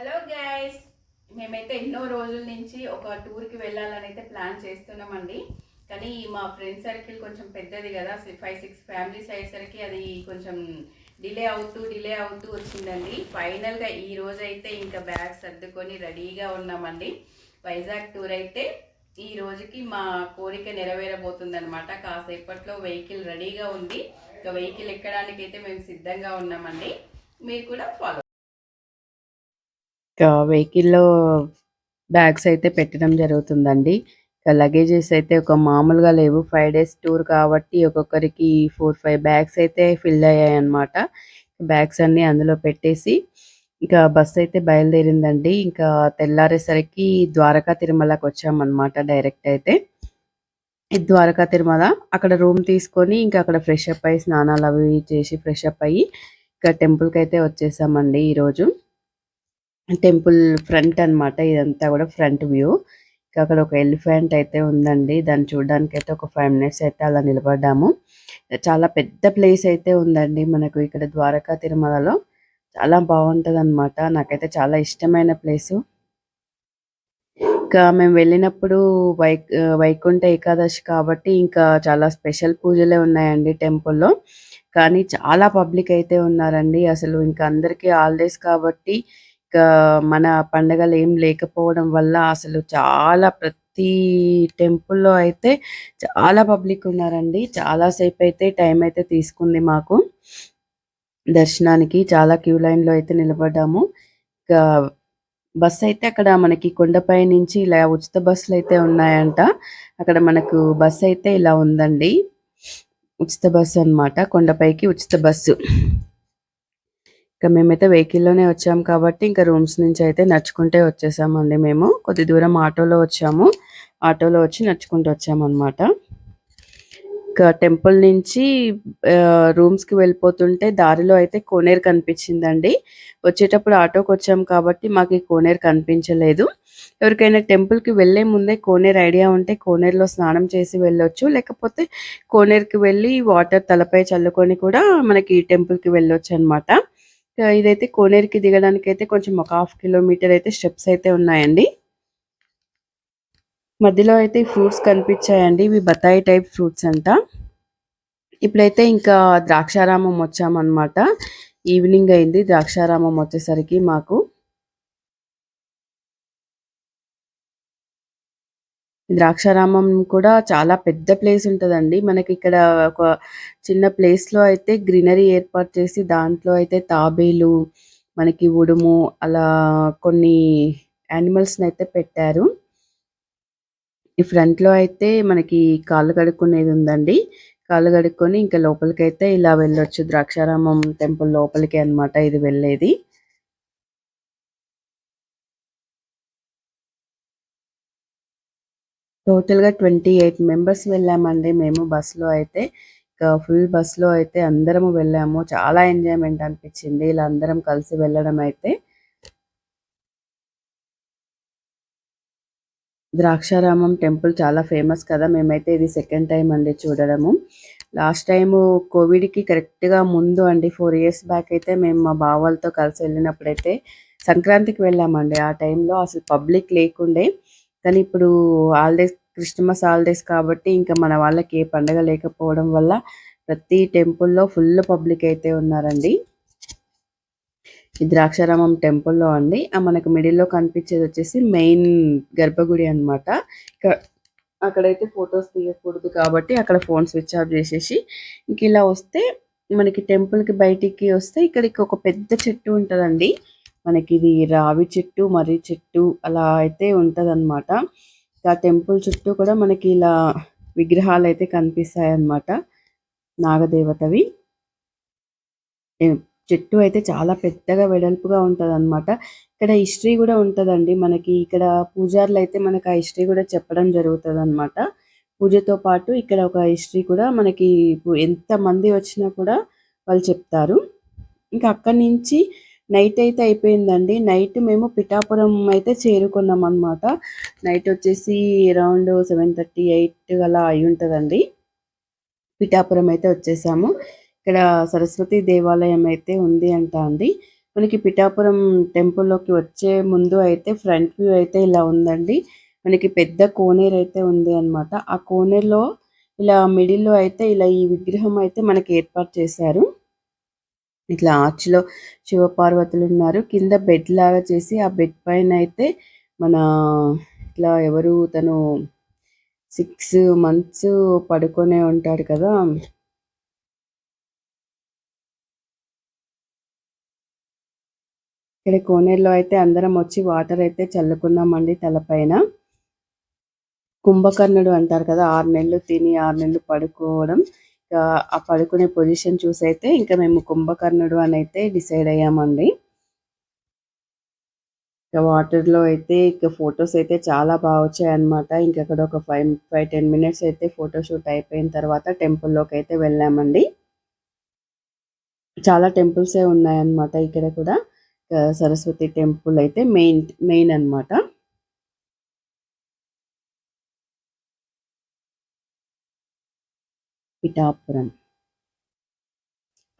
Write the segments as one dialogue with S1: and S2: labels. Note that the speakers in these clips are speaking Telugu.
S1: హలో గైస్ మేమైతే ఎన్నో రోజుల నుంచి ఒక టూర్కి వెళ్ళాలని అయితే ప్లాన్ చేస్తున్నామండి. కానీ మా ఫ్రెండ్ సర్కిల్ కొంచెం పెద్దది కదా ఫైవ్ సిక్స్ ఫ్యామిలీస్ అయ్యేసరికి అది కొంచెం డిలే అవుతూ డిలే అవుతూ వచ్చిందండి. ఫైనల్గా ఈ రోజు అయితే ఇంకా బ్యాగ్ సర్దుకొని రెడీగా ఉన్నామండి. వైజాగ్ టూర్ అయితే ఈ రోజుకి మా కోరిక నెరవేరబోతుందనమాట కాసేపట్లో వెహికల్ రెడీగా ఉంది. ఇంకా వెహికల్ ఎక్కడానికి అయితే మేము సిద్ధంగా ఉన్నామండి. మీరు కూడా ఫాలో
S2: వెహికల్‌లో బ్యాగ్స్ అయితే పెట్టడం జరుగుతుందండి. లగేజెస్ అయితే ఒక మామూలుగా లేవు. ఫైవ్ డేస్ టూర్ కాబట్టి ఒక్కొక్కరికి 4, 5 బ్యాగ్స్ అయితే ఫిల్ అయ్యాయన్నమాట. బ్యాగ్స్ అన్నీ అందులో పెట్టేసి ఇంకా బస్ అయితే బయలుదేరిందండి. ఇంకా తెల్లారేసరికి ద్వారకా తిరుమలకి వచ్చామన్నమాట డైరెక్ట్ అయితే. ద్వారకా తిరుమల అక్కడ రూమ్ తీసుకొని ఇంకా అక్కడ ఫ్రెష్ అప్ అయ్యి స్నానాలు అవి చేసి ఫ్రెష్ అప్ అయ్యి ఇంకా టెంపుల్‌కి అయితే వచ్చేసామండి ఈరోజు. టెంపుల్ ఫ్రంట్ అన్నమాట ఇదంతా కూడా ఫ్రంట్ వ్యూ. ఇంకా అక్కడ ఒక ఎలిఫెంట్ అయితే ఉందండి. దాన్ని చూడడానికి అయితే ఒక ఫైవ్ మినిట్స్ అయితే అలా నిలబడ్డాము. చాలా పెద్ద ప్లేస్ అయితే ఉందండి మనకు ఇక్కడ ద్వారకా తిరుమలలో. చాలా బాగుంటుంది అనమాట నాకైతే చాలా ఇష్టమైన ప్లేసు. ఇంకా మేము వెళ్ళినప్పుడు వై వైకుంఠ ఏకాదశి కాబట్టి ఇంకా చాలా స్పెషల్ పూజలే ఉన్నాయండి టెంపుల్‌లో. కానీ చాలా పబ్లిక్ అయితే ఉన్నారండి. అసలు ఇంకా అందరికీ హాలిడేస్ కాబట్టి మన పండగలు ఏం లేకపోవడం వల్ల అసలు చాలా ప్రతి టెంపుల్‌లో అయితే చాలా పబ్లిక్ ఉన్నారండి. చాలా సేపు అయితే టైం అయితే తీసుకుంది మాకు. దర్శనానికి చాలా క్యూ లైన్‌లో అయితే నిలబడ్డాము. ఇంకా బస్ అయితే అక్కడ మనకి కొండపై నుంచి ఇలా ఉచిత బస్సులు అయితే ఉన్నాయంట. అక్కడ మనకు బస్ అయితే ఇలా ఉందండి. ఉచిత బస్సు అన్నమాట. కొండపైకి ఉచిత బస్సు. ఇంకా మేమైతే వెహికల్‌లోనే వచ్చాం కాబట్టి ఇంకా రూమ్స్ నుంచి అయితే నడుచుకుంటే వచ్చేసామండి మేము. కొద్ది దూరం ఆటోలో వచ్చాము. ఆటోలో వచ్చి నడుచుకుంటూ వచ్చామన్నమాట. ఇంకా టెంపుల్ నుంచి రూమ్స్‌కి వెళ్ళిపోతుంటే దారిలో అయితే కోనేరు కనిపించిందండి. వచ్చేటప్పుడు ఆటోకి వచ్చాం కాబట్టి మాకు ఈ కోనేరు కనిపించలేదు. ఎవరికైనా టెంపుల్‌కి వెళ్ళే ముందే కోనేరు ఐడియా ఉంటే కోనేరులో స్నానం చేసి వెళ్ళొచ్చు. లేకపోతే కోనేరుకి వెళ్ళి వాటర్ తలపై చల్లుకొని కూడా మనకి టెంపుల్‌కి వెళ్ళొచ్చు అనమాట ఇదైతే కోనేరుకి అయితే కొంచెం ఒక హాఫ్ కిలోమీటర్ అయితే స్టెప్స్ అయితే ఉన్నాయండి. మధ్యలో అయితే ఫ్రూట్స్ కనిపించాయండి. ఇవి బత్తాయి టైప్ ఫ్రూట్స్ అంట. ఇప్పుడైతే ఇంకా ద్రాక్షారామం వచ్చామన్నమాట. ఈవినింగ్ అయింది ద్రాక్షారామం వచ్చేసరికి మాకు. ద్రాక్షారామం కూడా చాలా పెద్ద ప్లేస్ ఉంటదండి. మనకి ఇక్కడ ఒక చిన్న ప్లేస్‌లో అయితే గ్రీనరీ ఏర్పాటు చేసి దాంట్లో అయితే తాబేలు, మనకి ఉడుము అలా కొన్ని యానిమల్స్‌ని అయితే పెట్టారు. ఈ ఫ్రంట్‌లో అయితే మనకి కాళ్ళు కడుక్కునేది ఉందండి. కాళ్ళు కడుక్కొని ఇంకా లోపలికైతే ఇలా వెళ్ళొచ్చు. ద్రాక్షారామం టెంపుల్ లోపలికి అన్నమాట ఇది వెళ్ళేది. టోటల్‌గా 28 మెంబర్స్ వెళ్ళామండి మేము బస్సులో అయితే. ఫుల్ బస్సులో అయితే అందరము వెళ్ళాము. చాలా ఎంజాయ్‌మెంట్ అనిపించింది. ఇలా అందరం కలిసి వెళ్ళడం అయితే. ద్రాక్షారామం టెంపుల్ చాలా ఫేమస్ కదా! మేమైతే ఇది సెకండ్ టైం అండి చూడడము. లాస్ట్ టైము కోవిడ్‌కి కరెక్ట్‌గా ముందు అండి ఫోర్ ఇయర్స్ బ్యాక్ అయితే మేము మా బావాలతో కలిసి వెళ్ళినప్పుడైతే సంక్రాంతికి వెళ్ళామండి. ఆ టైంలో అసలు పబ్లిక్ లేకుండే. కానీ ఇప్పుడు హాలిడేస్ క్రిస్టమస్ హాలిడేస్ కాబట్టి ఇంకా మన వాళ్ళకి ఏ పండగ లేకపోవడం వల్ల ప్రతి టెంపుల్‌లో ఫుల్ పబ్లిక్ అయితే ఉన్నారండి. ఈ ద్రాక్షారామం టెంపుల్‌లో అండి. ఆహ్, మనకు మిడిల్‌లో కనిపించేది వచ్చేసి మెయిన్ గర్భగుడి అన్నమాట. అక్కడైతే ఫోటోస్ తీయకూడదు కాబట్టి అక్కడ ఫోన్ స్విచ్ ఆఫ్ చేసేసి ఇంక ఇలా వస్తే మనకి టెంపుల్‌కి బయటికి వస్తే ఇక్కడికి ఒక పెద్ద చెట్టు ఉంటదండి. మనకి ఇది రావి చెట్టు, మర్రి చెట్టు అలా అయితే ఉంటదన్నమాట. ఆ టెంపుల్ చుట్టూ కూడా మనకి ఇలా విగ్రహాలు అయితే కనిపిస్తాయి కనిపిస్తాయన్నమాట. నాగదేవతవి. చెట్టు అయితే చాలా పెద్దగా వెడల్పుగా ఉంటదన్నమాట. ఇక్కడ హిస్టరీ కూడా ఉంటదండి. మనకి ఇక్కడ పూజారులైతే మనకు ఆ హిస్టరీ కూడా చెప్పడం జరుగుతదన్నమాట. పూజతో పాటు ఇక్కడ ఒక హిస్టరీ కూడా మనకి ఎంతమంది వచ్చినా కూడా వాళ్ళు చెప్తారు. ఇంకా అక్కడి నుంచి నైట్ అయితే అయిపోయిందండి. నైట్ మేము పిఠాపురం అయితే చేరుకున్నాం అనమాట నైట్ వచ్చేసి అరౌండ్ 7:30, 8 అలా అయ్యుంటదండి. పిఠాపురం అయితే వచ్చేసాము. ఇక్కడ సరస్వతి దేవాలయం అయితే ఉంది అంట అండి. మనకి పిఠాపురం టెంపుల్లోకి వచ్చే ముందు అయితే ఫ్రంట్ వ్యూ అయితే ఇలా ఉందండి మనకి పెద్ద కోనేరు అయితే ఉంది అన్నమాట ఆ కోనేరులో ఇలా మిడిల్లో అయితే ఇలా ఈ విగ్రహం అయితే మనకి ఏర్పాటు చేశారు ఇట్లా ఆర్చ్లో శివపార్వతులు ఉన్నారు. కింద బెడ్ లాగా చేసి ఆ బెడ్ పైన అయితే మన ఇట్లా ఎవరు తను సిక్స్ మంత్స్ పడుకొనే ఉంటాడు కదా. ఇక్కడ కోనేరులో అయితే అందరం వచ్చి వాటర్ అయితే చల్లుకున్నామండి తలపైన. కుంభకర్ణుడు అంటారు కదా ఆరు నెలలు తిని ఆరు నెలలు పడుకోవడం. ఆ పడుకునే పొజిషన్ చూసి అయితే ఇంకా మేము కుంభకర్ణుడు అని అయితే డిసైడ్ అయ్యామండి. ఇంకా వాటర్లో అయితే ఇంకా ఫొటోస్ అయితే చాలా బాగా వచ్చాయన్నమాట. ఇంకా అక్కడ ఒక ఫైవ్ ఫైవ్ టెన్ మినిట్స్ అయితే ఫోటో షూట్ అయిపోయిన తర్వాత టెంపుల్లోకి అయితే వెళ్ళామండి. చాలా టెంపుల్స్ ఏ ఉన్నాయన్నమాట ఇక్కడ కూడా. సరస్వతి టెంపుల్ అయితే మెయిన్ మెయిన్ అన్నమాట. పిఠాపురం.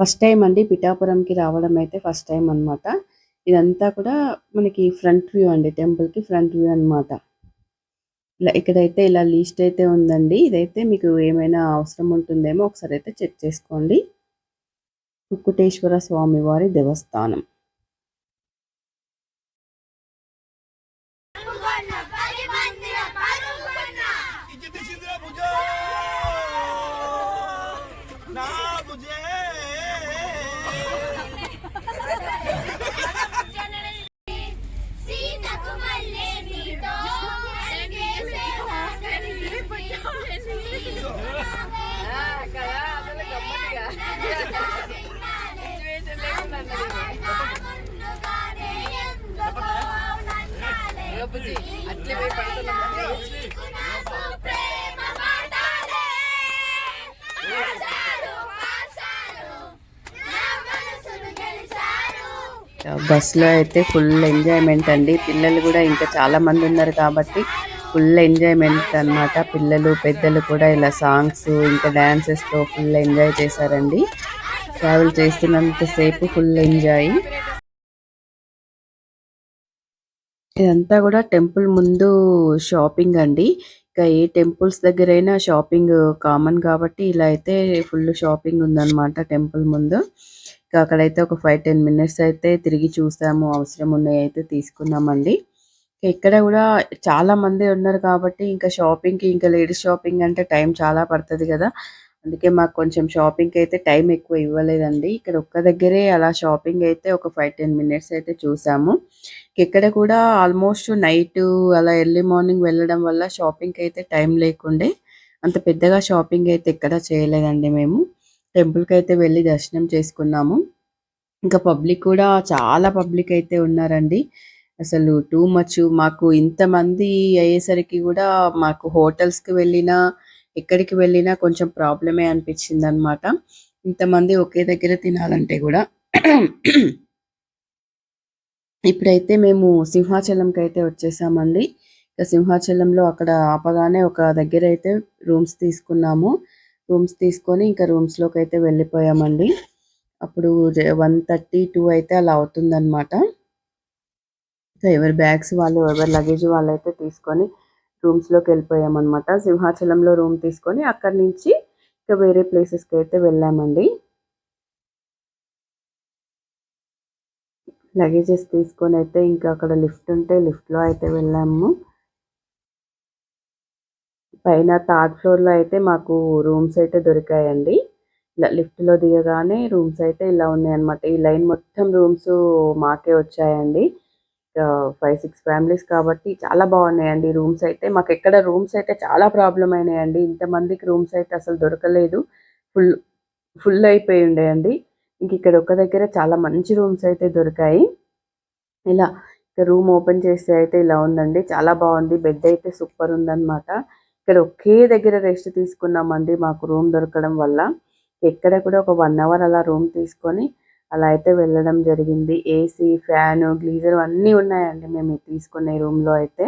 S2: ఫస్ట్ టైం అండి పిఠాపురంకి రావడం అయితే ఫస్ట్ టైం అన్నమాట. ఇదంతా కూడా మనకి ఫ్రంట్ వ్యూ అండి టెంపుల్కి ఫ్రంట్ వ్యూ అన్నమాట. ఇలా ఇక్కడైతే ఇలా లిస్ట్ అయితే ఉందండి. ఇదైతే మీకు ఏమైనా అవసరం ఉంటుందేమో ఒకసారి అయితే చెక్ చేసుకోండి. కుక్కుటేశ్వర స్వామి వారి దేవస్థానం. బస్సులో లో అయితే ఫుల్ ఎంజాయ్మెంట్ అండి. పిల్లలు కూడా ఇంకా చాలా మంది ఉన్నారు కాబట్టి ఫుల్ ఎంజాయ్మెంట్ అన్నమాట. పిల్లలు పెద్దలు కూడా ఇలా సాంగ్స్ ఇంకా డాన్సెస్తో ఫుల్ ఎంజాయ్ చేశారండి. ట్రావెల్ చేస్తున్నంత సేపు ఫుల్ ఎంజాయ్. ఇదంతా కూడా టెంపుల్ ముందు షాపింగ్ అండి. ఇంకా ఏ టెంపుల్స్ దగ్గరైనా షాపింగ్ కామన్ కాబట్టి ఇలా అయితే ఫుల్ షాపింగ్ ఉందన్నమాట టెంపుల్ ముందు. అక్కడైతే ఒక ఫైవ్ టెన్ మినిట్స్ అయితే తిరిగి చూసాము. అవసరం ఉన్నాయి అయితే తీసుకున్నామండి. ఇక్కడ కూడా చాలా మంది ఉన్నారు కాబట్టి ఇంకా షాపింగ్కి ఇంకా లేడీస్ షాపింగ్ అంటే టైం చాలా పడుతుంది కదా. అందుకే మాకు కొంచెం షాపింగ్కి అయితే టైం ఎక్కువ ఇవ్వలేదండి. ఇక్కడ ఒక్క దగ్గరే అలా షాపింగ్ అయితే ఒక ఫైవ్ టెన్ మినిట్స్ అయితే చూసాము. ఇక్కడ కూడా ఆల్మోస్ట్ నైట్ అలా ఎర్లీ మార్నింగ్ వెళ్ళడం వల్ల షాపింగ్కి అయితే టైం లేకుండే. అంత పెద్దగా షాపింగ్ అయితే ఎక్కడ చేయలేదండి మేము. టెంపుల్కి అయితే వెళ్ళి దర్శనం చేసుకున్నాము. ఇంకా పబ్లిక్ కూడా చాలా పబ్లిక్ అయితే ఉన్నారండి. అసలు టూ మచ్ మాకు ఇంతమంది అయ్యేసరికి కూడా మాకు హోటల్స్కి వెళ్ళినా ఎక్కడికి వెళ్ళినా కొంచెం ప్రాబ్లమే అనిపించింది అనమాట ఇంతమంది ఒకే దగ్గర తినాలంటే కూడా. ఇప్పుడైతే మేము సింహాచలంకి అయితే వచ్చేసామండి. ఇంకా సింహాచలంలో అక్కడ ఆపగానే ఒక దగ్గర అయితే రూమ్స్ తీసుకున్నాము. రూమ్స్ తీసుకొని ఇంకా రూమ్స్లోకి అయితే వెళ్ళిపోయామండి. అప్పుడు వన్ థర్టీ టూ అయితే అలా అవుతుందన్నమాట. సో ఎవరి బ్యాగ్స్ వాళ్ళు ఎవరి లగేజ్ వాళ్ళు అయితే తీసుకొని రూమ్స్లోకి అనమాట సింహాచలంలో రూమ్ తీసుకొని అక్కడి నుంచి ఇంకా వేరే ప్లేసెస్కి అయితే వెళ్ళామండి. లగేజెస్ తీసుకొని అయితే ఇంకా అక్కడ లిఫ్ట్ ఉంటే లిఫ్ట్లో అయితే వెళ్ళాము. పైన థర్డ్ ఫ్లోర్లో అయితే మాకు రూమ్స్ అయితే దొరికాయండి. ఇలా లిఫ్ట్లో దిగగానే రూమ్స్ అయితే ఇలా ఉన్నాయి అన్నమాట ఈ లైన్ మొత్తం రూమ్స్ మాకే వచ్చాయండి. ఫైవ్ సిక్స్ ఫ్యామిలీస్ కాబట్టి చాలా బాగున్నాయండి రూమ్స్ అయితే. మాకు ఎక్కడ రూమ్స్ అయితే చాలా ప్రాబ్లం అయినాయండి. ఇంతమందికి రూమ్స్ అయితే అసలు దొరకలేదు. ఫుల్ ఫుల్ అయిపోయి ఉండేయండి. ఇంక ఇక్కడ ఒక దగ్గర చాలా మంచి రూమ్స్ అయితే దొరికాయి. ఇలా రూమ్ ఓపెన్ చేస్తే అయితే ఇలా ఉందండి. చాలా బాగుంది. బెడ్ అయితే సూపర్ ఉందన్నమాట. ఇక్కడ ఒకే దగ్గర రెస్ట్ తీసుకున్నామండి. మాకు రూమ్ దొరకడం వల్ల ఎక్కడ కూడా ఒక వన్ అవర్ అలా రూమ్ తీసుకొని అలా అయితే వెళ్ళడం జరిగింది. ఏసీ ఫ్యాన్ గ్లీజర్ అన్నీ ఉన్నాయండి. మేము తీసుకునే రూమ్లో అయితే.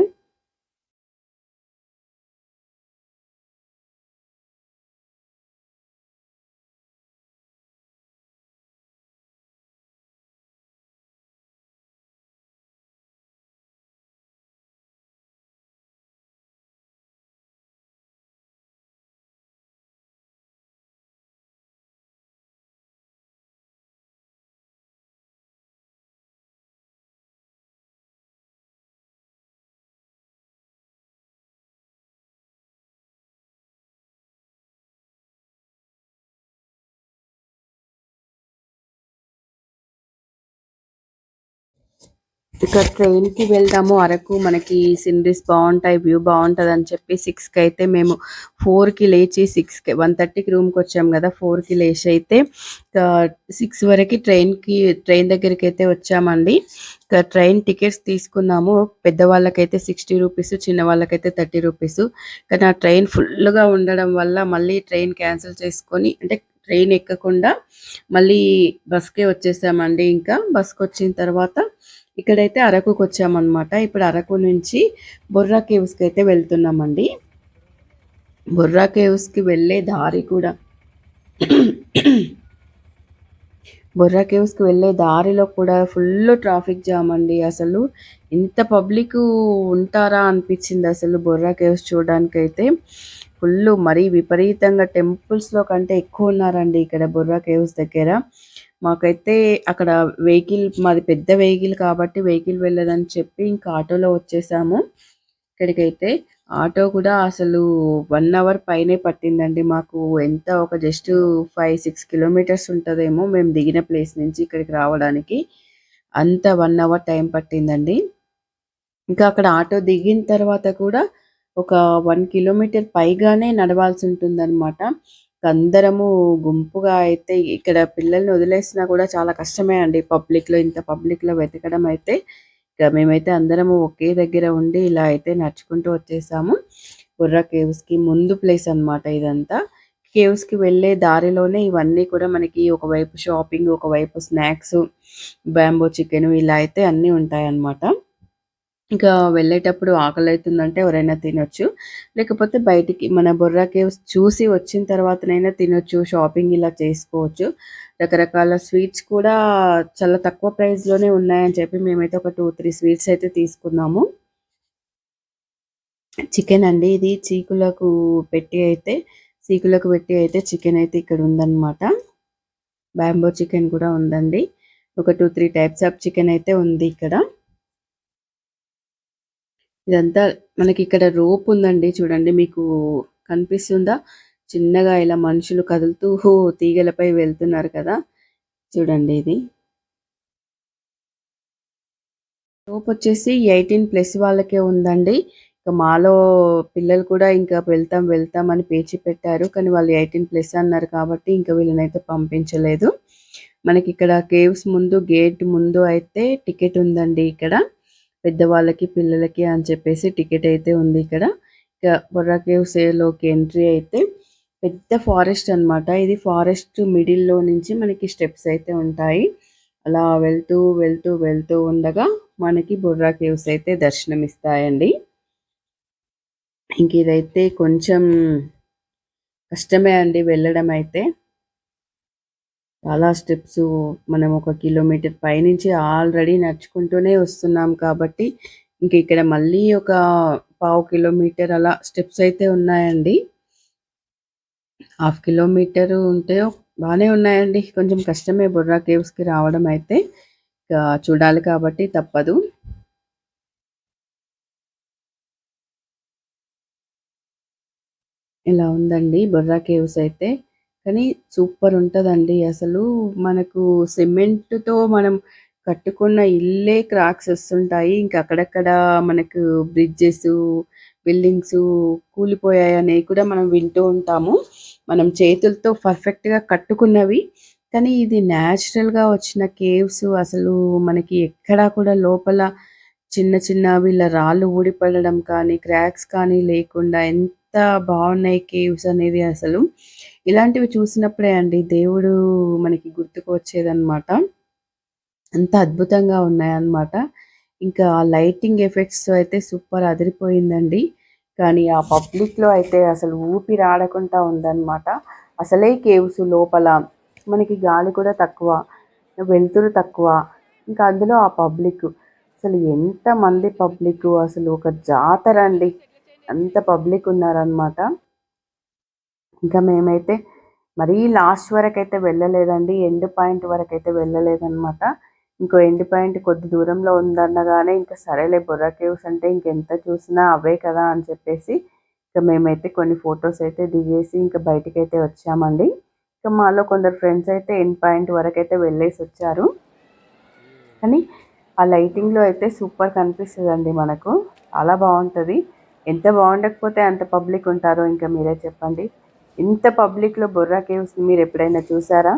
S2: ఇక ట్రైన్కి వెళ్దాము. అరకు మనకి సినరీస్ బాగుంటాయి వ్యూ బాగుంటుంది అని చెప్పి సిక్స్కి అయితే మేము ఫోర్కి లేచి సిక్స్కి వన్ థర్టీకి రూమ్కి వచ్చాము కదా ఫోర్కి లేచి అయితే సిక్స్ వరకు ట్రైన్కి ట్రైన్ దగ్గరికి అయితే వచ్చామండి. ట్రైన్ టికెట్స్ తీసుకున్నాము. పెద్దవాళ్ళకైతే సిక్స్టీ రూపీస్ చిన్న వాళ్ళకైతే థర్టీ రూపీస్. కానీ ఆ ట్రైన్ ఫుల్గా ఉండడం వల్ల మళ్ళీ ట్రైన్ క్యాన్సిల్ చేసుకొని అంటే ట్రైన్ ఎక్కకుండా మళ్ళీ బస్కే వచ్చేసామండి. ఇంకా బస్కి వచ్చిన తర్వాత ఇక్కడైతే అరకుకు వచ్చామన్నమాట ఇప్పుడు అరకు నుంచి బొర్రా కేవ్స్కి అయితే వెళ్తున్నామండి. బొర్రా కేవ్స్కి వెళ్ళే దారి కూడా బొర్రా కేవ్స్కి వెళ్ళే దారిలో కూడా ఫుల్ ట్రాఫిక్ జామ్ అండి అసలు. ఇంత పబ్లిక్ ఉంటారా అనిపించింది అసలు బొర్రా కేవ్స్ చూడడానికి అయితే ఫుల్ మరీ విపరీతంగా టెంపుల్స్లో కంటే ఎక్కువ ఉన్నారండి ఇక్కడ బొర్రా కేవ్స్ దగ్గర. మాకైతే అక్కడ వెహికల్ మాది పెద్ద వెహికల్ కాబట్టి వెహికల్ వెళ్ళదని చెప్పి ఇంకా ఆటోలో వచ్చేసాము. ఇక్కడికైతే ఆటో కూడా అసలు వన్ అవర్ పైనే పట్టిందండి. మాకు ఎంత ఒక జస్ట్ ఫైవ్ సిక్స్ కిలోమీటర్స్ ఉంటుందేమో మేము దిగిన ప్లేస్ నుంచి ఇక్కడికి రావడానికి. అంత వన్ అవర్ టైం పట్టిందండి. ఇంకా అక్కడ ఆటో దిగిన తర్వాత కూడా ఒక వన్ కిలోమీటర్ పైగానే నడవాల్సి ఉంటుందన్నమాట. అందరము గుంపుగా అయితే ఇక్కడ పిల్లల్ని వదిలేసినా కూడా చాలా కష్టమే అండి. పబ్లిక్లో ఇంత పబ్లిక్లో వెతకడం అయితే. ఇక మేమైతే అందరము ఒకే దగ్గర ఉండి ఇలా అయితే నడుచుకుంటూ వచ్చేసాము. బుర్రా కేవ్స్కి ముందు ప్లేస్ అన్నమాట ఇదంతా. కేవ్స్కి వెళ్ళే దారిలోనే ఇవన్నీ కూడా మనకి ఒకవైపు షాపింగ్ ఒకవైపు స్నాక్స్ బ్యాంబో చికెన్ ఇలా అయితే అన్నీ ఉంటాయన్నమాట. ఇంకా వెళ్ళేటప్పుడు ఆకలి అవుతుందంటే ఎవరైనా తినొచ్చు. లేకపోతే బయటికి మన బొర్రా కేవ్స్ చూసి వచ్చిన తర్వాతనైనా తినొచ్చు షాపింగ్ ఇలా చేసుకోవచ్చు. రకరకాల స్వీట్స్ కూడా చాలా తక్కువ ప్రైస్లోనే ఉన్నాయని చెప్పి మేమైతే ఒక టూ త్రీ స్వీట్స్ అయితే తీసుకున్నాము. చికెన్ అండి ఇది. చీకులకు పెట్టి అయితే చీకులకు పెట్టి అయితే చికెన్ అయితే ఇక్కడ ఉందన్నమాట. బ్యాంబో చికెన్ కూడా ఉందండి. ఒక two three types of chicken అయితే ఉంది ఇక్కడ. ఇదంతా మనకి ఇక్కడ రోప్ ఉందండి చూడండి మీకు కనిపిస్తుందా? చిన్నగా ఇలా మనుషులు కదులుతూ తీగలపై వెళ్తున్నారు కదా చూడండి ఇది. రోప్ వచ్చేసి ఎయిటీన్ ప్లస్ వాళ్ళకే ఉందండి. ఇంకా మాలో పిల్లలు కూడా ఇంకా వెళ్తాం వెళ్తాం అని పేచి పెట్టారు. కానీ వాళ్ళు ఎయిటీన్ ప్లస్ అన్నారు కాబట్టి ఇంకా వీళ్ళనైతే పంపించలేదు. మనకి ఇక్కడ కేవ్స్ ముందు గేట్ ముందు అయితే టికెట్ ఉందండి ఇక్కడ. పెద్దవాళ్ళకి పిల్లలకి అని చెప్పేసి టికెట్ అయితే ఉంది ఇక్కడ. ఇక బొర్రా కేవ్స్లోకి ఎంట్రీ అయితే పెద్ద ఫారెస్ట్ అన్నమాట. ఇది ఫారెస్ట్ మిడిల్లో నుంచి మనకి స్టెప్స్ అయితే ఉంటాయి. అలా వెళ్తూ వెళ్తూ వెళ్తూ ఉండగా మనకి బొర్రా కేవ్స్ అయితే దర్శనం ఇస్తాయండి ఇంక ఇదైతే కొంచెం కష్టమే అండి వెళ్ళడం అయితే చాలా స్టెప్స్ మనం ఒక కిలోమీటర్ పైనుంచి ఆల్రెడీ నడుచుకుంటూనే వస్తున్నాం కాబట్టి ఇంక ఇక్కడ మళ్ళీ ఒక పావు కిలోమీటర్ అలా స్టెప్స్ అయితే ఉన్నాయండి. హాఫ్ కిలోమీటర్ ఉంటే బాగానే ఉన్నాయండి. కొంచెం కష్టమే బుర్రా కేవ్స్కి రావడం అయితే. చూడాలి కాబట్టి తప్పదు. ఇలా ఉందండి బొర్రా కేవ్స్ అయితే? కానీ సూపర్ ఉంటుందండి. అసలు మనకు సిమెంట్తో మనం కట్టుకున్న ఇల్లే క్రాక్స్ వస్తుంటాయి ఇంకా అక్కడక్కడ మనకు బ్రిడ్జెస్ బిల్డింగ్స్ కూలిపోయాయి అనేవి కూడా మనం వింటూ ఉంటాము. మనం చేతులతో పర్ఫెక్ట్గా కట్టుకున్నవి. కానీ ఇది న్యాచురల్గా వచ్చిన కేవ్స్ అసలు మనకి ఎక్కడా కూడా లోపల చిన్న చిన్న వీళ్ళ రాళ్ళు ఊడిపడడం కానీ క్రాక్స్ కానీ లేకుండా ఎంత బాగున్నాయి కేవ్స్ అనేది అసలు. ఇలాంటివి చూసినప్పుడే అండి దేవుడు మనకి గుర్తుకు వచ్చేదన్నమాట. అంత అద్భుతంగా ఉన్నాయన్నమాట. ఇంకా లైటింగ్ ఎఫెక్ట్స్ అయితే సూపర్ అదిరిపోయిందండి. కానీ ఆ పబ్లిక్లో అయితే అసలు ఊపిరి ఆడకుండా ఉందన్నమాట. అసలే కేవ్స్ లోపల మనకి గాలి కూడా తక్కువ వెలుతురు తక్కువ ఇంకా అందులో ఆ పబ్లిక్. అసలు ఎంతమంది పబ్లిక్ అసలు ఒక జాతర అండి. అంత పబ్లిక్ ఉన్నారనమాట ఇంకా మేమైతే మరీ లాస్ట్ వరకు అయితే వెళ్ళలేదండి ఎండ్ పాయింట్ వరకు అయితే వెళ్ళలేదన్నమాట. ఇంకో ఎండ్ పాయింట్ కొద్ది దూరంలో ఉందన్నగానే ఇంకా సరేలే బొర్రా కేవ్స్ అంటే ఇంకెంత చూసినా అవే కదా అని చెప్పేసి ఇంకా మేమైతే కొన్ని ఫొటోస్ అయితే దిగేసి ఇంకా బయటికి అయితే వచ్చామండి. ఇంకా మాలో కొందరు ఫ్రెండ్స్ అయితే ఎండ్ పాయింట్ వరకు అయితే వెళ్ళేసి వచ్చారు. కానీ ఆ లైటింగ్లో అయితే సూపర్ కనిపిస్తుందండి మనకు. చాలా బాగుంటుంది. ఎంత బాగుండకపోతే అంత పబ్లిక్ ఉంటారో ఇంకా మీరే చెప్పండి. ఇంత పబ్లిక్లో బొర్రా కేవ్స్ మీరు ఎప్పుడైనా చూసారా?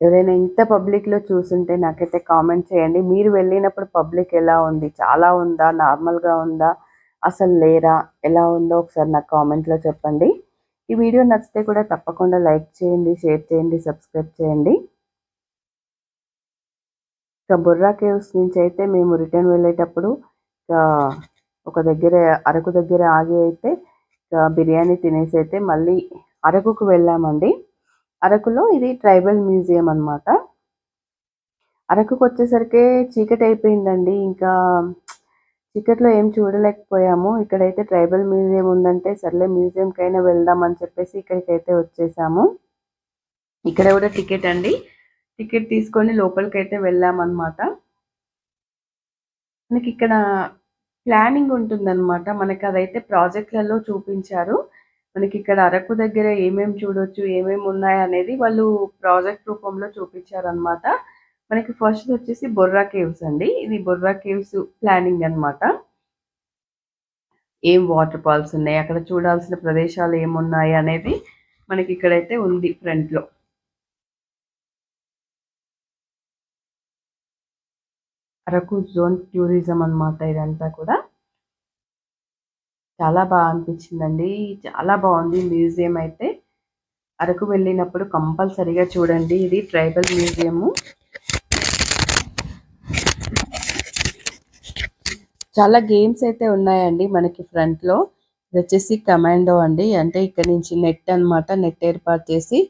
S2: ఎవరైనా ఇంత పబ్లిక్లో చూసుంటే నాకైతే కామెంట్ చేయండి. మీరు వెళ్ళినప్పుడు పబ్లిక్ ఎలా ఉంది? చాలా ఉందా? నార్మల్గా ఉందా? అసలు లేరా? ఎలా ఉందో ఒకసారి నాకు కామెంట్లో చెప్పండి. ఈ వీడియో నచ్చితే కూడా తప్పకుండా లైక్ చేయండి షేర్ చేయండి సబ్స్క్రైబ్ చేయండి. ఇంకా బుర్రా కేవ్స్ నుంచి అయితే మేము రిటర్న్ వెళ్ళేటప్పుడు ఒక దగ్గర అరకు దగ్గర ఆగి అయితే బిర్యానీ తినేసి అయితే మళ్ళీ అరకుకు వెళ్ళామండి. అరకులో ఇది ట్రైబల్ మ్యూజియం అన్నమాట. అరకుకు వచ్చేసరికి చీకటి అయిపోయిందండి. ఇంకా చీకట్లో ఏం చూడలేకపోయాము. ఇక్కడైతే ట్రైబల్ మ్యూజియం ఉందంటే సర్లే మ్యూజియంకైనా వెళ్దాం అని చెప్పేసి ఇక్కడికైతే వచ్చేసాము. ఇక్కడ కూడా టికెట్ అండి. టికెట్ తీసుకొని లోపలికైతే వెళ్ళామన్నమాట. మనకి ఇక్కడ ప్లానింగ్ ఉంటుందన్నమాట. మనకి అదైతే ప్రాజెక్ట్లలో చూపించారు. మనకి ఇక్కడ అరకు దగ్గర ఏమేమి చూడొచ్చు ఏమేమి ఉన్నాయి అనేది వాళ్ళు ప్రాజెక్ట్ రూపంలో చూపించారనమాట మనకి ఫస్ట్ వచ్చేసి బొర్రా కేవ్స్ అండి. ఇది బొర్రా కేవ్స్ ప్లానింగ్ అన్నమాట. ఏం వాటర్ ఫాల్స్ ఉన్నాయి అక్కడ చూడాల్సిన ప్రదేశాలు ఏమున్నాయి అనేది మనకి ఇక్కడైతే ఉంది ఫ్రంట్ అరకు జోన్ టూరిజం అన్నమాట ఇదంతా కూడా. చాలా బాగా అనిపించిందండి. చాలా బాగుంది మ్యూజియం అయితే. అరకు వెళ్ళినప్పుడు కంపల్సరీగా చూడండి. ఇది ట్రైబల్ మ్యూజియము. చాలా గేమ్స్ అయితే ఉన్నాయండి మనకి ఫ్రంట్లో ఇది వచ్చేసి కమాండో అండి. అంటే ఇక్కడ నుంచి నెట్ అన్నమాట. నెట్ ఏర్పాటు చేసి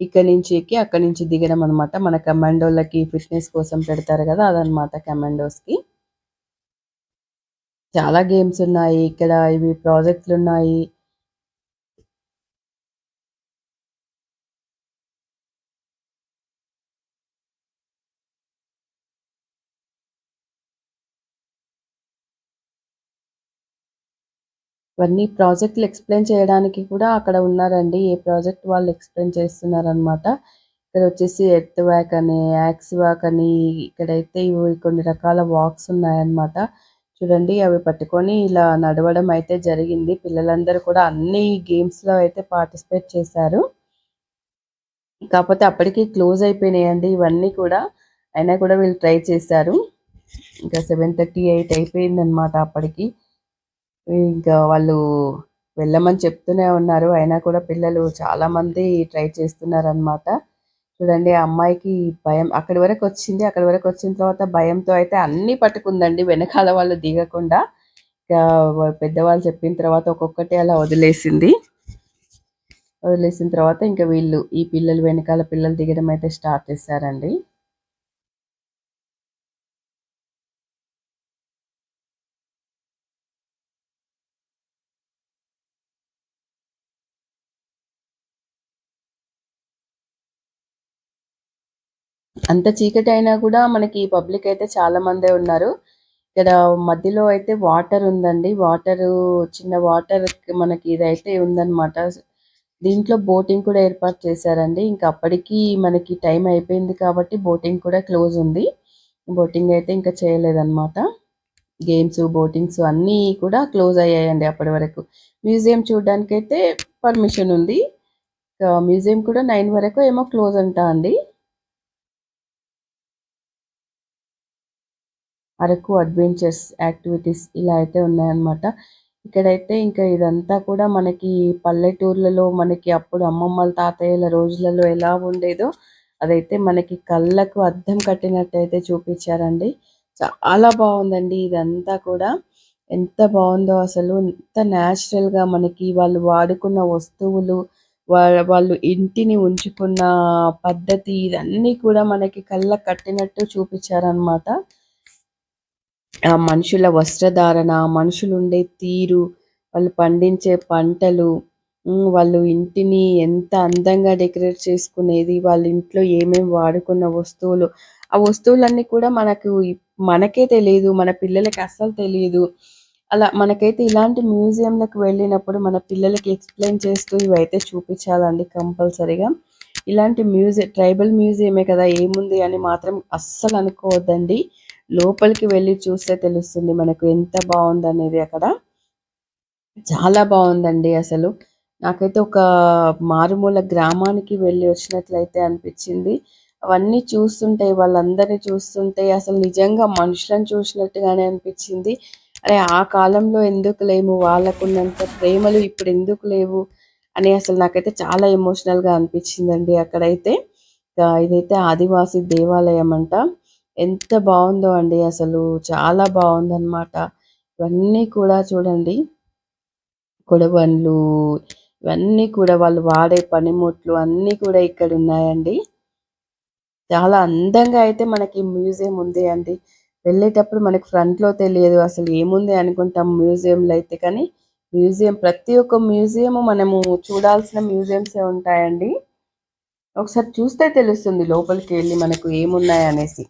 S2: ఇక్కడ నుంచి ఎక్కి అక్కడ నుంచి దిగడం అన్నమాట. మన కమాండోలకి ఫిట్నెస్ కోసం పెడతారు కదా అదనమాట కమాండోస్కి. చాలా గేమ్స్ ఉన్నాయి. ఇక్కడ ఇవి ప్రాజెక్టులు ఉన్నాయి ఇవన్నీ ప్రాజెక్టులు ఎక్స్ప్లెయిన్ చేయడానికి కూడా అక్కడ ఉన్నారండి. ఏ ప్రాజెక్ట్ వాళ్ళు ఎక్స్ప్లెయిన్ చేస్తున్నారనమాట ఇక్కడ వచ్చేసి ఎర్త్ వ్యాక్ అని యాక్స్ వాక్ అని ఇక్కడైతే ఇవి కొన్ని రకాల వాక్స్ ఉన్నాయన్నమాట. చూడండి అవి పట్టుకొని ఇలా నడవడం అయితే జరిగింది. పిల్లలందరూ కూడా అన్ని గేమ్స్లో అయితే పార్టిసిపేట్ చేశారు. కాకపోతే అప్పటికి క్లోజ్ అయిపోయినాయండి ఇవన్నీ కూడా. అయినా కూడా వీళ్ళు ట్రై చేశారు. ఇంకా సెవెన్ థర్టీ ఎయిట్ అయిపోయిందనమాట అప్పటికి. ఇంకా వాళ్ళు వెళ్ళమని చెప్తూనే ఉన్నారు. అయినా కూడా పిల్లలు చాలామంది ట్రై చేస్తున్నారనమాట చూడండి ఆ అమ్మాయికి భయం అక్కడి వరకు వచ్చింది అక్కడి వరకు వచ్చిన తర్వాత భయంతో అయితే అన్ని పట్టుకుందండి. వెనకాల వాళ్ళు దిగకుండా ఇంకా పెద్దవాళ్ళు చెప్పిన తర్వాత ఒక్కొక్కటి అలా వదిలేసింది. వదిలేసిన తర్వాత ఇంకా వీళ్ళు ఈ పిల్లలు వెనకాల పిల్లలు దిగడం అయితే స్టార్ట్ చేశారండి. అంత చీకటి అయినా కూడా మనకి పబ్లిక్ అయితే చాలా మందే ఉన్నారు. ఇక్కడ మధ్యలో అయితే వాటర్ ఉందండి. వాటర్ చిన్న వాటర్ మనకి ఇదైతే ఉందన్నమాట. దీంట్లో బోటింగ్ కూడా ఏర్పాటు చేశారండి. ఇంకా అప్పటికి మనకి టైం అయిపోయింది కాబట్టి బోటింగ్ కూడా క్లోజ్ ఉంది. బోటింగ్ అయితే ఇంకా చేయలేదన్నమాట. గేమ్స్ బోటింగ్స్ అన్నీ కూడా క్లోజ్ అయ్యాయండి అప్పటి వరకు. మ్యూజియం చూడడానికి అయితే పర్మిషన్ ఉంది. మ్యూజియం కూడా నైన్ వరకు ఏమో క్లోజ్ అంటా అండి. అరకు అడ్వెంచర్స్ యాక్టివిటీస్ ఇలా అయితే ఉన్నాయన్నమాట. ఇక్కడైతే ఇంకా ఇదంతా కూడా మనకి పల్లెటూర్లలో మనకి అప్పుడు అమ్మమ్మల తాతయ్యల రోజులలో ఎలా ఉండేదో అదైతే మనకి కళ్ళకు అద్దం కట్టినట్టు అయితే చూపించారండి. చాలా బాగుందండి ఇదంతా కూడా. ఎంత బాగుందో అసలు. ఎంత న్యాచురల్గా గా మనకి వాళ్ళు వాడుకున్న వస్తువులు వాళ్ళు ఇంటిని ఉంచుకున్న పద్ధతి ఇదన్నీ కూడా మనకి కళ్ళకు కట్టినట్టు చూపించారనమాట మనుషుల వస్త్రధారణ మనుషులు ఉండే తీరు వాళ్ళు పండించే పంటలు వాళ్ళు ఇంటిని ఎంత అందంగా డెకరేట్ చేసుకునేది వాళ్ళ ఇంట్లో ఏమేమి వాడుకున్న వస్తువులు ఆ వస్తువులన్నీ కూడా మనకు మనకే తెలియదు మన పిల్లలకి అస్సలు తెలియదు అలా మనకైతే ఇలాంటి మ్యూజియంలకు వెళ్ళినప్పుడు మన పిల్లలకి ఎక్స్ప్లెయిన్ చేస్తూ ఇవైతే చూపించాలండి కంపల్సరీగా. ఇలాంటి మ్యూజియం ట్రైబల్ మ్యూజియమే కదా ఏముంది అని మాత్రం అస్సలు అనుకోవద్దండి. లోపలికి వెళ్ళి చూస్తే తెలుస్తుంది మనకు ఎంత బాగుందనేది అక్కడ. చాలా బాగుందండి అసలు. నాకైతే ఒక మారుమూల గ్రామానికి వెళ్ళి వచ్చినట్లయితే అనిపించింది. అవన్నీ చూస్తుంటే వాళ్ళందరినీ చూస్తుంటే అసలు నిజంగా మనుషులను చూసినట్టుగానే అనిపించింది. అరే ఆ కాలంలో ఎందుకు లేము వాళ్ళకున్నంత ప్రేమలు ఇప్పుడు ఎందుకు లేవు? అని అసలు నాకైతే చాలా ఎమోషనల్గా అనిపించిందండి అక్కడైతే. ఇదైతే ఆదివాసి దేవాలయం అంట ఎంత బాగుందో అండి అసలు. చాలా బాగుందన్నమాట. ఇవన్నీ కూడా చూడండి. కొడవన్లు ఇవన్నీ కూడా వాళ్ళు వాడే పనిముట్లు అన్నీ కూడా ఇక్కడ ఉన్నాయండి. చాలా అందంగా అయితే మనకి మ్యూజియం ఉంది అండి. వెళ్ళేటప్పుడు మనకి ఫ్రంట్లో తెలియదు అసలు ఏముంది అనుకుంటాం మ్యూజియంలో అయితే. కానీ మ్యూజియం ప్రతి ఒక్క మ్యూజియం మనము చూడాల్సిన మ్యూజియంసే ఉంటాయండి. ఒకసారి చూస్తే తెలుస్తుంది లోపలికి వెళ్ళి మనకు ఏమున్నాయి అనేసి.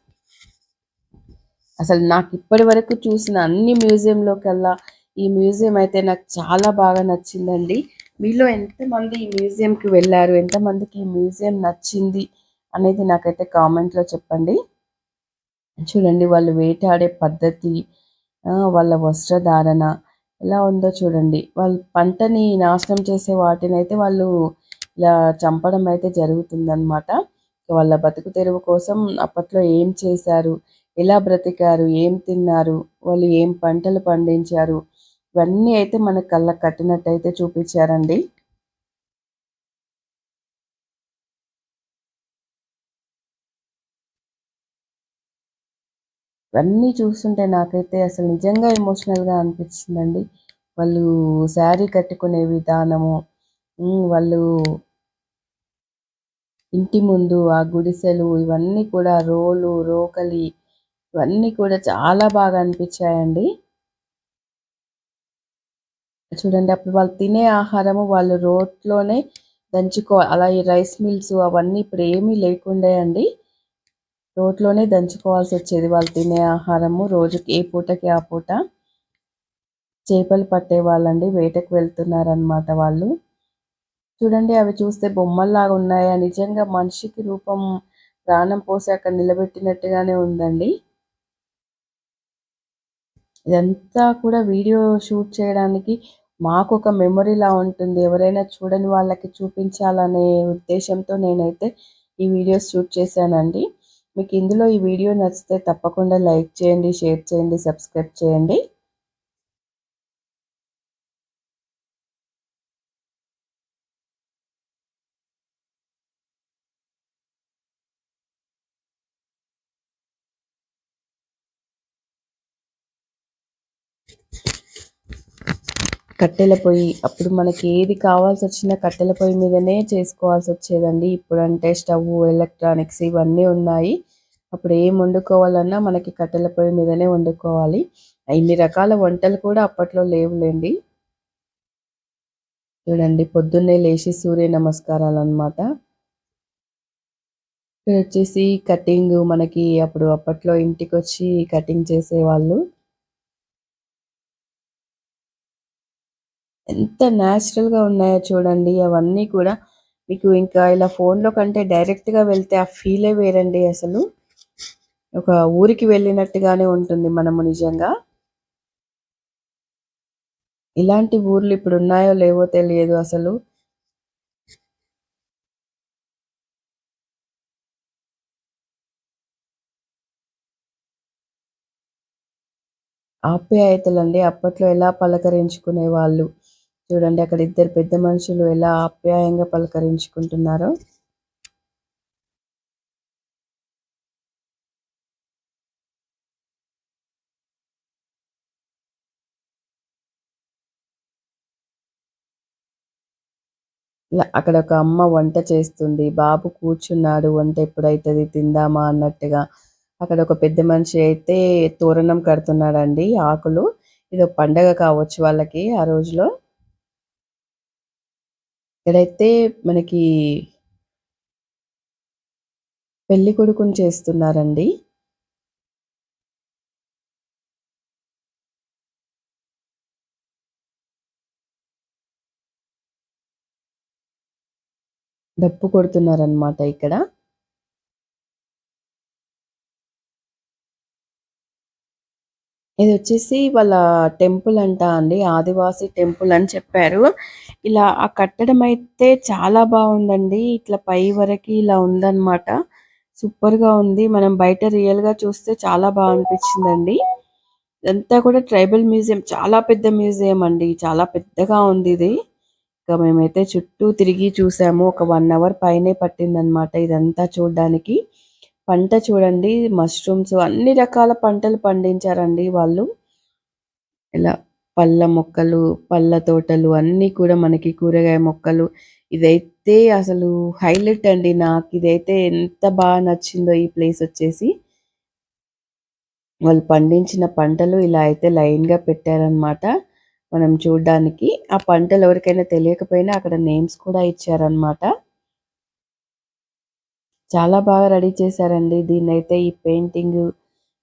S2: అసలు నాకు ఇప్పటి వరకు చూసిన అన్ని మ్యూజియంలో కల్లా ఈ మ్యూజియం అయితే నాకు చాలా బాగా నచ్చిందండి. మీలో ఎంతమంది ఈ మ్యూజియంకి వెళ్ళారు? ఎంతమందికి ఈ మ్యూజియం నచ్చింది? అనేది నాకైతే కామెంట్లో చెప్పండి. చూడండి వాళ్ళు వేటాడే పద్ధతి వాళ్ళ వస్త్రధారణ ఎలా ఉందో చూడండి. వాళ్ళు పంటని నాశనం చేసే వాటిని అయితే వాళ్ళు ఇలా చంపడం అయితే జరుగుతుందన్నమాట. వాళ్ళ బతుకు తెరువు కోసం అప్పట్లో ఏం చేశారు? ఎలా బ్రతికారు? ఏం తిన్నారు? వాళ్ళు ఏం పంటలు పండించారు? ఇవన్నీ అయితే మన కళ్ళకు కట్టినట్టు అయితే చూపించారండి. ఇవన్నీ చూస్తుంటే నాకైతే అసలు నిజంగా ఎమోషనల్గా అనిపించిందండి వాళ్ళు శారీ కట్టుకునే విధానము వాళ్ళు ఇంటి ముందు ఆ గుడిసెలు ఇవన్నీ కూడా రోలు రోకలి ఇవన్నీ కూడా చాలా బాగా అనిపించాయండి. చూడండి అప్పుడు వాళ్ళు తినే ఆహారము వాళ్ళు రోట్లోనే దంచుకో అలా ఈ రైస్ మిల్స్ అవన్నీ ఇప్పుడు ఏమీ లేకుండే అండి. రోట్లోనే దంచుకోవాల్సి వచ్చేది వాళ్ళు తినే ఆహారము. రోజుకి ఏ పూటకి ఆ పూట చేపలు పట్టే వాళ్ళండి. వేటకు వెళ్తున్నారనమాట వాళ్ళు. చూడండి అవి చూస్తే బొమ్మల్లాగా ఉన్నాయా? నిజంగా మనిషికి రూపం ప్రాణం పోసి అక్కడ నిలబెట్టినట్టుగానే ఉందండి. ఇదంతా కూడా వీడియో షూట్ చేయడానికి మాకు ఒక మెమొరీలా ఉంటుంది. ఎవరైనా చూడని వాళ్ళకి చూపించాలనే ఉద్దేశంతో నేనైతే ఈ వీడియోస్ షూట్ చేశానండి. మీకు ఇందులో ఈ వీడియో నచ్చితే తప్పకుండా లైక్ చేయండి షేర్ చేయండి సబ్స్క్రైబ్ చేయండి. కట్టెల పొయ్యి. అప్పుడు మనకి ఏది కావాల్సి వచ్చినా కట్టెల పొయ్యి మీదనే చేసుకోవాల్సి వచ్చేదండి ఇప్పుడంటే స్టవ్ ఎలక్ట్రానిక్స్ ఇవన్నీ ఉన్నాయి. అప్పుడు ఏం వండుకోవాలన్నా మనకి కట్టెల పొయ్యి మీదనే వండుకోవాలి. ఇన్ని రకాల వంటలు కూడా అప్పట్లో లేవులేండి. చూడండి పొద్దున్నే లేచి సూర్య నమస్కారాలు అన్నమాట ఇక్కడ వచ్చేసి కటింగ్ మనకి అప్పుడు అప్పట్లో ఇంటికి వచ్చి కటింగ్ చేసేవాళ్ళు. ఎంత న్యాచురల్గా గా ఉన్నాయో చూడండి. అవన్నీ కూడా మీకు ఇంకా ఇలా ఫోన్లో లో కంటే డైరెక్ట్గా గా వెళ్తే ఆ ఫీలే వేరండి అసలు. ఒక ఊరికి వెళ్ళినట్టుగానే ఉంటుంది మనము నిజంగా. ఇలాంటి ఊర్లు ఇప్పుడు ఉన్నాయో లేవో తెలియదు అసలు. ఆప్యాయతలండి. అప్పట్లో ఎలా పలకరించుకునే వాళ్ళు చూడండి అక్కడ ఇద్దరు పెద్ద మనుషులు ఎలా ఆప్యాయంగా పలకరించుకుంటున్నారో. అక్కడ ఒక అమ్మ వంట చేస్తుంది. బాబు కూర్చున్నాడు వంట ఎప్పుడైతుంది తిందామా అన్నట్టుగా. అక్కడ ఒక పెద్ద మనిషి అయితే తోరణం కడుతున్నాడండి ఆకులు. ఇది ఒక పండగ కావచ్చు వాళ్ళకి ఆ రోజులో. ఇక్కడైతే మనకి పెళ్ళి కొడుకుని చేస్తున్నారండి డప్పు కొడుతున్నారనమాట ఇక్కడ. ఇది వచ్చేసి వాళ్ళ టెంపుల్ అంట అండి ఆదివాసి టెంపుల్ అని చెప్పారు. ఇలా ఆ కట్టడం అయితే చాలా బాగుందండి. ఇట్లా పై వరకు ఇలా ఉందన్నమాట. సూపర్గా ఉంది. మనం బయట రియల్గా చూస్తే చాలా బాగా అనిపించిందండి. ఇదంతా కూడా ట్రైబల్ మ్యూజియం చాలా పెద్ద మ్యూజియం అండి. చాలా పెద్దగా ఉంది ఇది. ఇంకా మేమైతే చుట్టూ తిరిగి చూసాము. ఒక వన్ అవర్ పైనే పట్టిందన్నమాట ఇదంతా చూడడానికి. పంట చూడండి మష్రూమ్స్ అన్ని రకాల పంటలు పండించారండి వాళ్ళు. ఇలా పళ్ళ మొక్కలు పళ్ళ తోటలు అన్నీ కూడా మనకి కూరగాయ మొక్కలు. ఇదైతే అసలు హైలైట్ అండి నాకు. ఇదైతే ఎంత బాగా నచ్చిందో ఈ ప్లేస్ వచ్చేసి. వాళ్ళు పండించిన పంటలు ఇలా అయితే లైన్గా పెట్టారనమాట మనం చూడడానికి. ఆ పంటలు ఎవరికైనా తెలియకపోయినా అక్కడ నేమ్స్ కూడా ఇచ్చారనమాట చాలా బాగా రెడీ చేశారండి. దీన్ని అయితే ఈ పెయింటింగ్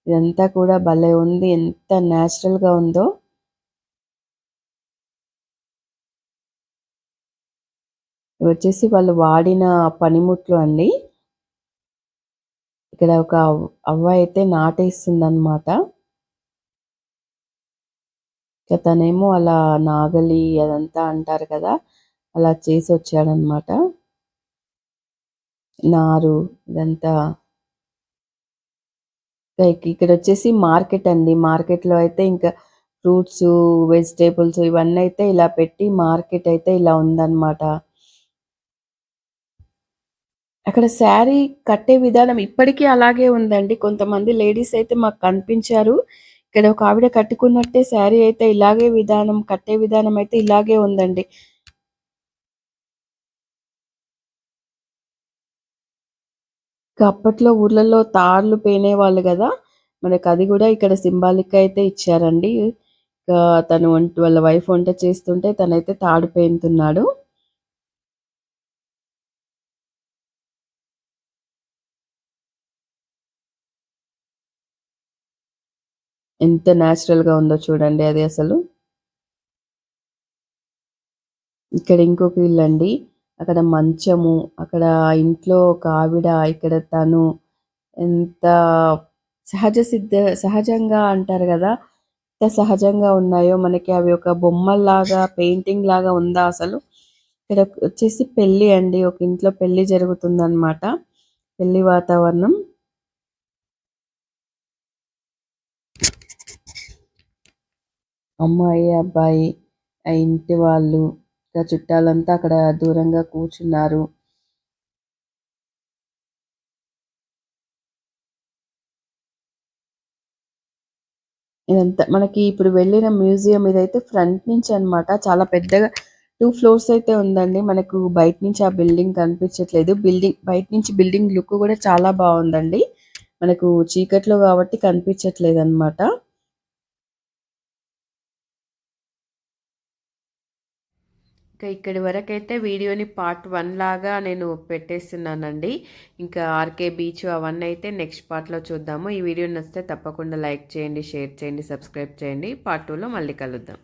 S2: ఇదంతా కూడా భలే ఉంది. ఎంత న్యాచురల్గా ఉందో. ఇవి వచ్చేసి వాళ్ళు వాడిన పనిముట్లు అండి. ఇక్కడ ఒక అవ్- అవ్వ అయితే నాటేస్తుంది అనమాట తనేమో అలా నాగలి అదంతా అంటారు కదా అలా చేసి వచ్చాడనమాట నారు ఇదంతా. ఇంకా ఇక్కడ వచ్చేసి మార్కెట్ అండి. మార్కెట్లో అయితే ఇంకా ఫ్రూట్స్ వెజిటేబుల్స్ ఇవన్నీ అయితే ఇలా పెట్టి మార్కెట్ అయితే ఇలా ఉందన్నమాట. అక్కడ శారీ కట్టే విధానం ఇప్పటికీ అలాగే ఉందండి. కొంతమంది లేడీస్ అయితే మాకు కనిపించారు. ఇక్కడ ఒక ఆవిడ కట్టుకున్నట్టే శారీ అయితే ఇలాగే విధానం కట్టే విధానం అయితే ఇలాగే ఉందండి. ఇంకా అప్పట్లో ఊర్లలో తాళ్ళు పేనేవాళ్ళు కదా. మనకు అది కూడా ఇక్కడ సింబాలిక్ అయితే ఇచ్చారండి. ఇంకా తను వంట వాళ్ళ వైఫ్ వంట చేస్తుంటే తనైతే తాడు పేనుతున్నాడు ఎంత న్యాచురల్గా ఉందో చూడండి అది అసలు. ఇక్కడ ఇంకొక ఇల్లు అండి అక్కడ మంచము అక్కడ ఇంట్లో ఒక ఆవిడ ఇక్కడ తను ఎంత సహజ సిద్ధ సహజంగా అంటారు కదా ఎంత సహజంగా ఉన్నాయో మనకి అవి ఒక బొమ్మల్లాగా పెయింటింగ్ లాగా ఉందా అసలు? ఇక్కడ వచ్చేసి పెళ్ళి అండి ఒక ఇంట్లో పెళ్ళి జరుగుతుందన్నమాట పెళ్ళి వాతావరణం. అమ్మాయి అబ్బాయి ఆ ఇంటి వాళ్ళు ఇంకా చుట్టాలంతా అక్కడ దూరంగా కూర్చున్నారు. ఇదంతా మనకి ఇప్పుడు వెళ్ళిన మ్యూజియం ఇదైతే ఫ్రంట్ నుంచి అన్నమాట. చాలా పెద్దగా టూ ఫ్లోర్స్ అయితే ఉందండి. మనకు బయట నుంచి ఆ బిల్డింగ్ కనిపించట్లేదు. బిల్డింగ్ బయట నుంచి బిల్డింగ్ లుక్ కూడా చాలా బాగుందండి. మనకు చీకట్లో కాబట్టి కనిపించట్లేదు అన్నమాట ఇంకా ఇక్కడి వరకు అయితే వీడియోని పార్ట్ వన్ లాగా నేను పెట్టేస్తున్నానండి. ఇంకా ఆర్కే బీచ్ అవన్నీ అయితే నెక్స్ట్ పార్ట్లో చూద్దాము. ఈ వీడియో నచ్చితే తప్పకుండా లైక్ చేయండి షేర్ చేయండి సబ్స్క్రైబ్ చేయండి. పార్ట్ టూలో మళ్ళీ కలుద్దాం.